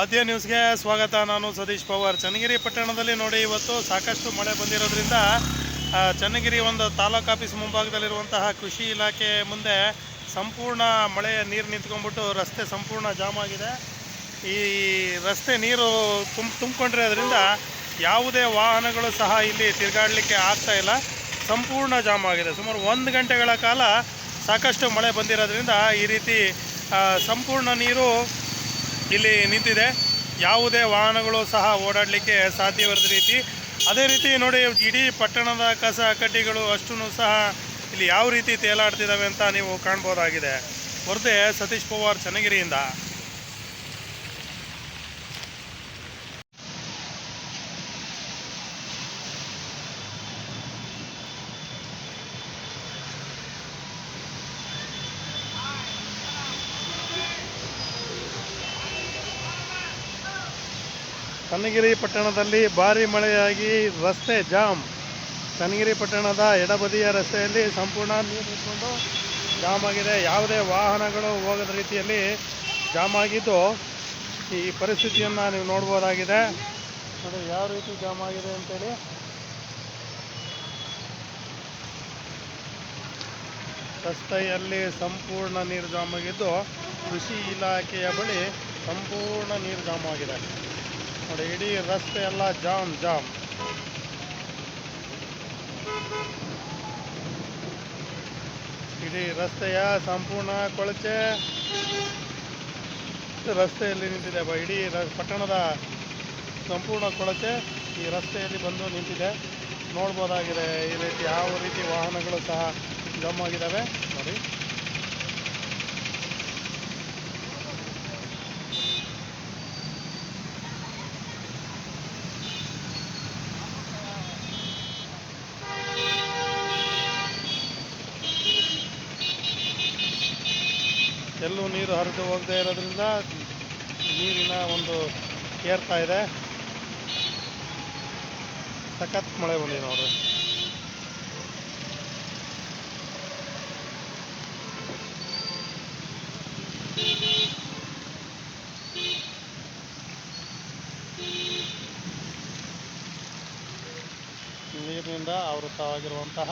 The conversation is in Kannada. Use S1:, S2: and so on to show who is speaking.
S1: ಆದ್ಯ ನ್ಯೂಸ್ಗೆ ಸ್ವಾಗತ. ನಾನು ಸತೀಶ್ ಪವಾರ್. ಚನ್ನಗಿರಿ ಪಟ್ಟಣದಲ್ಲಿ ನೋಡಿ, ಇವತ್ತು ಸಾಕಷ್ಟು ಮಳೆ ಬಂದಿರೋದ್ರಿಂದ ಚನ್ನಗಿರಿ ಒಂದು ತಾಲೂಕು ಆಫೀಸ್ ಮುಂಭಾಗದಲ್ಲಿರುವಂತಹ ಕೃಷಿ ಇಲಾಖೆ ಮುಂದೆ ಸಂಪೂರ್ಣ ಮಳೆಯ ನೀರು ನಿಂತ್ಕೊಂಡ್ಬಿಟ್ಟು ರಸ್ತೆ ಸಂಪೂರ್ಣ ಜಾಮ್ ಆಗಿದೆ. ಈ ರಸ್ತೆ ನೀರು ತುಂಬ ತುಂಬಿಕೊಂಡಿರೋದ್ರಿಂದ ಯಾವುದೇ ವಾಹನಗಳು ಸಹ ಇಲ್ಲಿ ತಿರುಗಾಡಲಿಕ್ಕೆ ಆಗ್ತಾ ಇಲ್ಲ. ಸಂಪೂರ್ಣ ಜಾಮ್ ಆಗಿದೆ. ಸುಮಾರು ಒಂದು ಗಂಟೆಗಳ ಕಾಲ ಸಾಕಷ್ಟು ಮಳೆ ಬಂದಿರೋದ್ರಿಂದ ಈ ರೀತಿ ಸಂಪೂರ್ಣ ನೀರು ಇಲ್ಲಿ ನಿಂತಿದೆ. ಯಾವುದೇ ವಾಹನಗಳು ಸಹ ಓಡಾಡಲಿಕ್ಕೆ ಸಾಧ್ಯವಿರದ ರೀತಿ. ಅದೇ ರೀತಿ ನೋಡಿ, ಇಡೀ ಪಟ್ಟಣದ ಕಸ ಕಡ್ಡಿಗಳು ಅಷ್ಟೂ ಸಹ ಇಲ್ಲಿ ಯಾವ ರೀತಿ ತೇಲಾಡ್ತಿದ್ದಾವೆ ಅಂತ ನೀವು ಕಾಣ್ಬೋದಾಗಿದೆ. ಹೊರತೆ ಸತೀಶ್ ಪವಾರ್ ಚನ್ನಗಿರಿಯಿಂದ. ಚನ್ನಗಿರಿ ಪಟ್ಟಣದಲ್ಲಿ ಭಾರಿ ಮಳೆಯಾಗಿ ರಸ್ತೆ ಜಾಮ್. ಚನ್ನಗಿರಿ ಪಟ್ಟಣದ ಎಡಬದಿಯ ರಸ್ತೆಯಲ್ಲಿ ಸಂಪೂರ್ಣ ನೀರು ನಿಂತ್ಕೊಂಡು ಜಾಮ್ ಆಗಿದೆ. ಯಾವುದೇ ವಾಹನಗಳು ಹೋಗದ ರೀತಿಯಲ್ಲಿ ಜಾಮ್ ಆಗಿದ್ದು ಈ ಪರಿಸ್ಥಿತಿಯನ್ನು ನೀವು ನೋಡ್ಬೋದಾಗಿದೆ. ನೋಡಿ ಯಾವ ರೀತಿ ಜಾಮ್ ಆಗಿದೆ ಅಂತೇಳಿ. ರಸ್ತೆಯಲ್ಲಿ ಸಂಪೂರ್ಣ ನೀರು ಜಾಮ್ ಆಗಿದ್ದು ಕೃಷಿ ಇಲಾಖೆಯ ಬಳಿ ಸಂಪೂರ್ಣ ನೀರು ಜಾಮ್ ಆಗಿದೆ. ನೋಡಿ, ಇಡೀ ರಸ್ತೆ ಎಲ್ಲ ಜಾಮ್ ಜಾಮ್. ಇಡೀ ರಸ್ತೆಯ ಸಂಪೂರ್ಣ ಕೊಳಚೆ ರಸ್ತೆಯಲ್ಲಿ ನಿಂತಿದೆ. ಇಡೀ ಪಟ್ಟಣದ ಸಂಪೂರ್ಣ ಕೊಳಚೆ ಈ ರಸ್ತೆಯಲ್ಲಿ ಬಂದು ನಿಂತಿದೆ. ನೋಡ್ಬೋದಾಗಿದೆ ಈ ರೀತಿ ಯಾವ ರೀತಿ ವಾಹನಗಳು ಸಹ ಜಮ್ ಆಗಿದ್ದಾವೆ. ನೋಡಿ. ಎಲ್ಲೂ ನೀರು ಹರಿದು ಹೋಗದೆ ಇರೋದ್ರಿಂದ ನೀರಿನ ಒಂದು ಏರ್ತಾ ಇದೆ. ಸಖತ್ ಮಳೆ ಬಂದಿದೆ ನೋಡ್ರಿ. ನೀರಿನಿಂದ ಆವೃತವಾಗಿರುವಂತಹ